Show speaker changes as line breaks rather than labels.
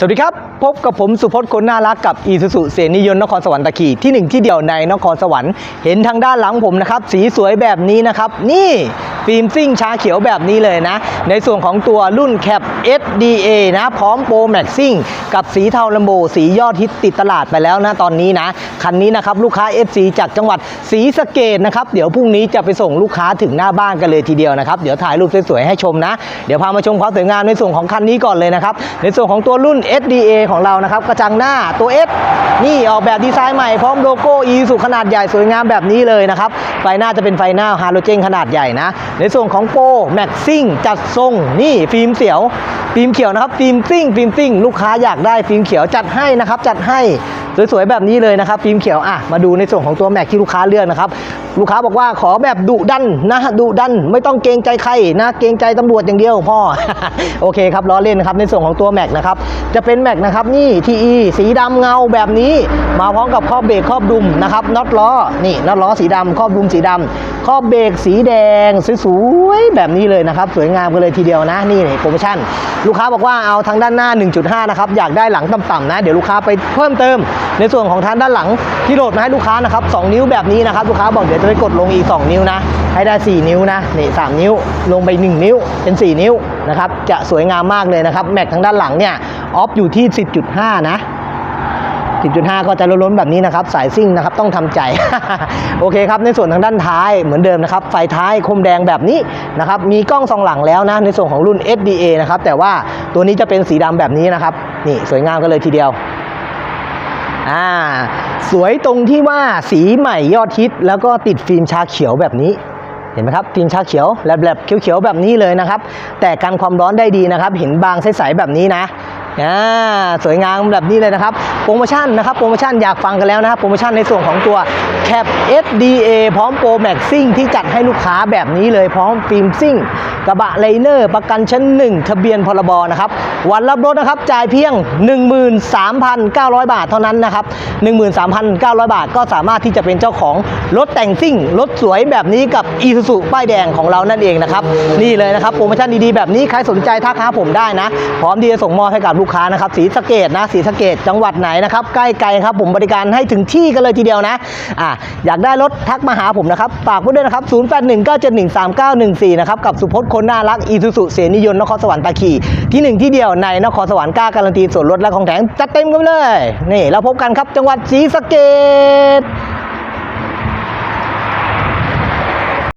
สวัสดีครับ พบกับผมสุพจน์คนน่ารักกับอีสุสุเสนียนนครสวรรค์ตะขีที่หนึ่งที่เดียวในนครสวรรค์เห็นทางด้านหลังผมนะครับ สีสวยแบบนี้นะครับ นี่ ฟิล์มซิ่งชาเขียวแบบนี้เลยนะ ในส่วนของตัวรุ่นแคป SDA นะ พร้อมโปรแม็กซิ่งกับสีเทาลัมโบสียอดฮิตติดตลาดไปแล้วนะตอนนี้นะ คันนี้นะครับลูกค้า FC จากจังหวัดศรีสะเกดนะครับ เดี๋ยวพรุ่งนี้จะไปส่งลูกค้าถึงหน้าบ้านกันเลยทีเดียวนะครับเดี๋ยวถ่ายรูปสวยๆให้ชมนะ เดี๋ยวพามาชมความสวยงามในส่วนของคันนี้ก่อนเลยนะครับในส่วนของตัวรุ่น SDA ของเรานะครับกระจังหน้าตัว S นี่ออกแบบดีไซน์ใหม่พร้อมโลโก้ e สุขนาดใหญ่สวยงามแบบนี้เลยนะครับไฟหน้าจะเป็นไฟหน้าฮาโลเจนขนาดใหญ่นะในส่วนของโปรแม็กซิ่งจัดทรงนี่ฟิล์มเสียวฟิล์มเขียวนะครับฟิล์มซิ่งฟิล์มซิ่งลูกค้าอยากได้ฟิล์มเขียวจัดให้นะครับจัดให้ สวยๆแบบนี้เลยนะครับฟิล์มเขียวอะมาดูในส่วนของตัวแม็กที่ลูกค้าเลือกนะครับลูกค้าบอกว่าขอแบบดุดันนะดุดันไม่ต้องเกรงใจใครนะเกรงใจตำรวจอย่างเดียวพ่อโอเคครับล้อเล่นนะครับในส่วนของตัวแม็กนะครับจะเป็นแม็กนะครับนี่ทีอีสีดำเงาแบบนี้ มาพร้อมกับครอบเบรกครอบดุมนะครับน็อตล้อนี่น็อตล้อสีดำครอบดุมสีดำครอบเบรกสีแดงสวยๆแบบนี้เลยนะครับสวยงามกันเลยทีเดียวนะนี่โปรโมชั่น ลูกค้าบอกว่าเอาทางด้านหน้า 1.5 นะครับอยากได้หลังต่ำๆนะ เดี๋ยวลูกค้าไปเพิ่มเติมในส่วนของทางด้านหลังที่โหลดมาให้ลูกค้านะครับ2นิ้วแบบนี้นะครับลูกค้าบอกเดี๋ยวจะไปกดลงอีก 2 นิ้วนะให้ได้ 4 นิ้วนะนี่3นิ้วลงไป 1 นิ้วเป็น 4 นิ้วนะครับจะสวยงามมากเลยนะครับแม็กทางด้านหลังเนี่ยออฟอยู่ที่ 10.5 นะ10.5 ก็จะล้นๆแบบนี้นะครับ สายซิ่งนะครับ ต้องทำใจ โอเคครับ ในส่วนทางด้านท้ายเหมือนเดิมนะครับ ไฟท้ายคมแดงแบบนี้นะครับ มีกล้องสองหลังแล้วนะ ในส่วนของรุ่น SDA นะครับ แต่ว่าตัวนี้จะเป็นสีดำแบบนี้นะครับ นี่สวยงามกันเลยทีเดียว อ่า สวยตรงที่ว่าสีใหม่ยอดฮิต แล้วก็ติดฟิล์มชาเขียวแบบนี้เห็นไหมครับฟิล์มชาเขียวแลบๆเขียวๆแบบนี้เลยนะครับ แต่กันความร้อนได้ดีนะครับ เห็นบางใสๆแบบนี้นะอ่าสวยงามแบบนี้เลยนะครับ โปรโมชั่นนะครับ โปรโมชั่นอยากฟังกันแล้วนะครับโปรโมชั่นในส่วนของตัว Cap SDA พร้อมโปรแม็กซิ่งที่จัดให้ลูกค้าแบบนี้เลยพร้อมฟิล์มซิ่ง กระบะไลเนอร์ ประกันชั้น 1 ทะเบียนพรบนะครับ วันรับรถนะครับจ่ายเพียง 13,900 บาทเท่านั้นนะครับ 13,900 บาทก็สามารถที่จะเป็นเจ้าของรถแต่งซิ่ง รถสวยแบบนี้กับ e s u s u ป้ายแดงของเรานั่นเองนะครับ นี่เลยนะครับโปรโมชั่นดีๆ แบบนี้ใครสนใจทักหาผมได้นะ พร้อมที่จะส่งมอบให้กับลูกค้านะครับสีสเกดนะสีสเกดจังหวัดไหนนะครับใกล้ไกลครับผมบริการให้ถึงที่กันเลยทีเดียวนะอะอยากได้รถทักมาหาผมนะครับฝากไว้ด้วยนะครับ 0819713914 นะครับกับสุพจน์คนน่ารักอีซูซูเสนิยนนครสวรรค์ตาขีที่หนึ่งที่เดียวในนครสวรรค์กล้าการันตีส่วนลดและของแถมจัดเต็มกันเลย นี่เราพบกันครับจังหวัดศรีสะเกด